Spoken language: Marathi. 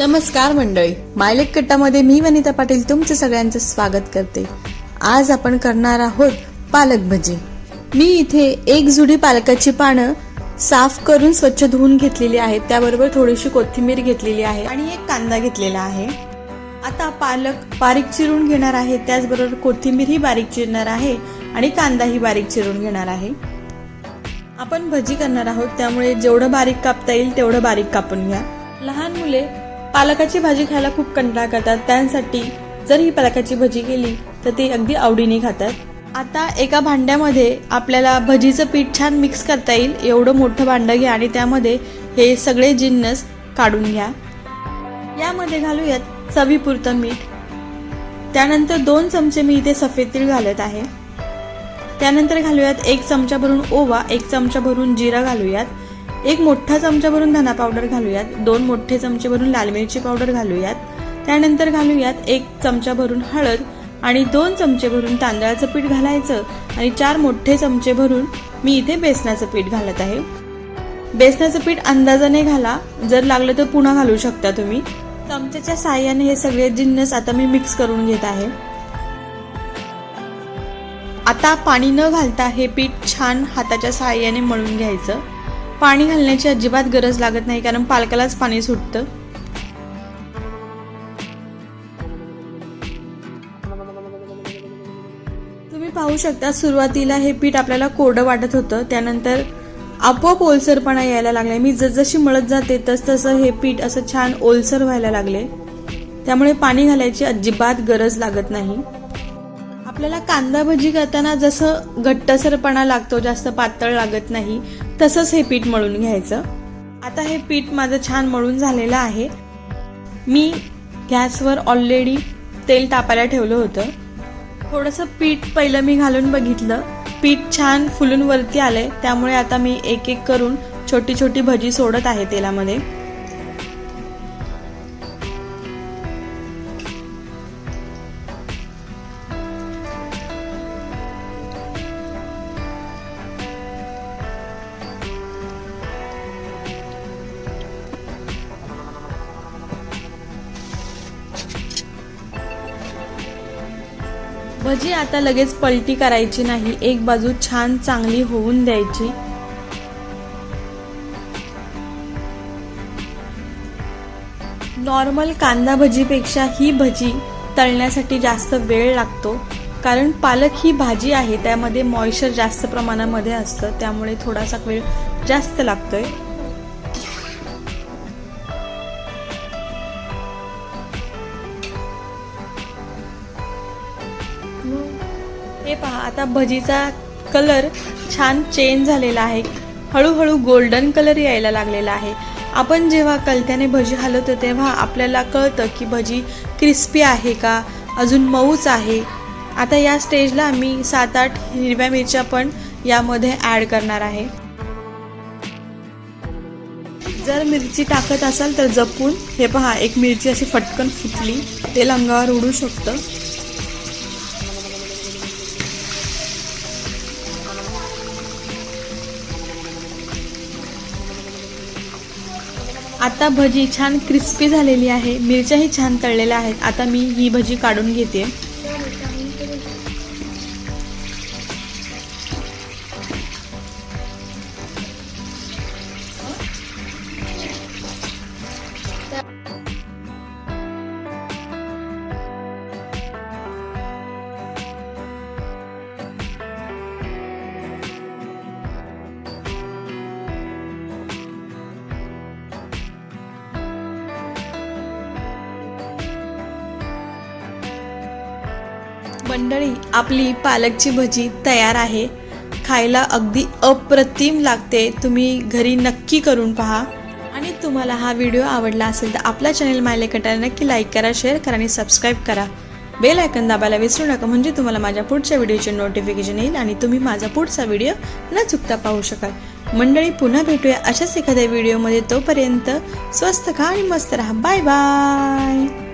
नमस्कार मंडळी. मायलेक कट्टामध्ये मी वनिता पाटील तुमचं सगळ्यांचं स्वागत करते. आज आपण करणार आहोत पालक भजी. मी इथे एक जुडी पालकाची पानं साफ करून स्वच्छ धुवून घेतलेली आहेत. त्याबरोबर थोडीशी कोथिंबीर घेतलेली आहे आणि एक कांदा घेतलेला आहे. आता पालक बारीक चिरून घेणार आहे. त्याचबरोबर कोथिंबीर ही बारीक चिरणार आहे आणि कांदाही बारीक चिरून घेणार आहे. आपण भजी करणार आहोत. त्यामुळे जेवढं बारीक कापता येईल तेवढं बारीक कापून घ्या. लहान मुले पालकाची भाजी खायला खूप कंटाळा करतात. त्यांसाठी जर ही पालकाची भजी केली तर ते अगदी आवडीने खातात. आता एका भांड्यामध्ये आपल्याला भजीचं पीठ छान मिक्स करता येईल. एवढं मोठं भांडं घ्या आणि त्यामध्ये हे सगळे जिन्नस काढून घ्या. यामध्ये घालूयात चवीपुरतं मीठ. त्यानंतर दोन चमचे मी इथे सफेद तीळ घालत आहे. त्यानंतर घालूयात एक चमचा भरून ओवा एक चमचा भरून जिरा घालूयात. एक मोठा चमचा भरून धना पावडर घालूयात दोन मोठे चमचे भरून लाल मिरची पावडर घालूयात त्यानंतर घालूयात एक चमचा भरून हळद आणि दोन चमचे भरून तांदळाचं पीठ घालायचं आणि चार मोठे चमचे भरून मी इथे बेसनाचं पीठ घालत आहे. बेसनाचं पीठ अंदाजाने घाला जर लागलं तर पुन्हा घालू शकता तुम्ही. चमच्याच्या साह्याने हे सगळे जिन्नस आता मी मिक्स करून घेत आहे. आता पाणी न घालता हे पीठ छान हाताच्या साहाय्याने मळून घ्यायचं. पाणी घालण्याची अजिबात गरज लागत नाही कारण पालकालाच पाणी सुटतं. तुम्ही पाहू शकता सुरुवातीला हे पीठ आपल्याला कोरडं वाटत होतं. त्यानंतर आपोआप ओलसरपणा यायला लागलाय. मी जसजशी मळत जाते तस तसं हे पीठ असं छान ओलसर व्हायला लागले त्यामुळे पाणी घालायची अजिबात गरज लागत नाही. आपल्याला कांदा भजी करताना जसं घट्टसरपणा लागतो जास्त पातळ लागत नाही. तसंच हे पीठ मळून घ्यायचं. आता हे पीठ माझं छान मळून झालेलं आहे. मी गॅसवर ऑलरेडी तेल तापायला ठेवलं होतं. थोडंसं पीठ पहिलं मी घालून बघितलं. पीठ छान फुलून वरती आलंय. त्यामुळे आता मी एक एक करून छोटी छोटी भजी सोडत आहे तेलामध्ये. भजी आता लगेच पलटी करायची नाही. एक बाजू छान चांगली होऊन द्यायची. नॉर्मल कांदा भजीपेक्षा ही भजी तळण्यासाठी जास्त वेळ लागतो. कारण पालक ही भाजी आहे त्यामध्ये मॉइश्चर जास्त प्रमाणामध्ये असतं त्यामुळे थोडासा वेळ जास्त लागतोय. हे पहा आता भजीचा कलर छान चेंज झालेला आहे. हळूहळू गोल्डन कलर यायला लागलेला आहे. आपण जेव्हा कलत्याने भजी हलवतो तेव्हा आपल्याला कळतं की भजी क्रिस्पी आहे का? अजून मऊच आहे. आता या स्टेजला मी सात आठ हिरव्या मिरच्या पण यामध्ये ॲड करणार आहे. जर मिरची टाकत असाल तर जपून हे पहा एक मिरची अशी फटकन फुटली तेल अंगावर उडू शकतं. आता भजी छान क्रिस्पी झालेली आहे. मिरच्याही छान तळलेल्या आहेत. आता मी ही भजी काढून घेते. मंडळी आपली पालकची भजी तयार आहे. खायला अगदी अप्रतिम लागते. तुम्ही घरी नक्की करून पहा. आणि तुम्हाला हा व्हिडिओ आवडला असेल तर आपला चॅनल मायले कटायला नक्की लाईक करा शेअर करा आणि सबस्क्राईब करा. बेल आयकन दाबायला विसरू नका म्हणजे तुम्हाला माझ्या पुढच्या व्हिडिओचे नोटिफिकेशन येईल आणि तुम्ही माझा पुढचा व्हिडिओ न चुकता पाहू शकाल. मंडळी पुन्हा भेटूया अशाच एखाद्या व्हिडिओमध्ये. तोपर्यंत स्वस्त खा आणि मस्त राहा. Bye bye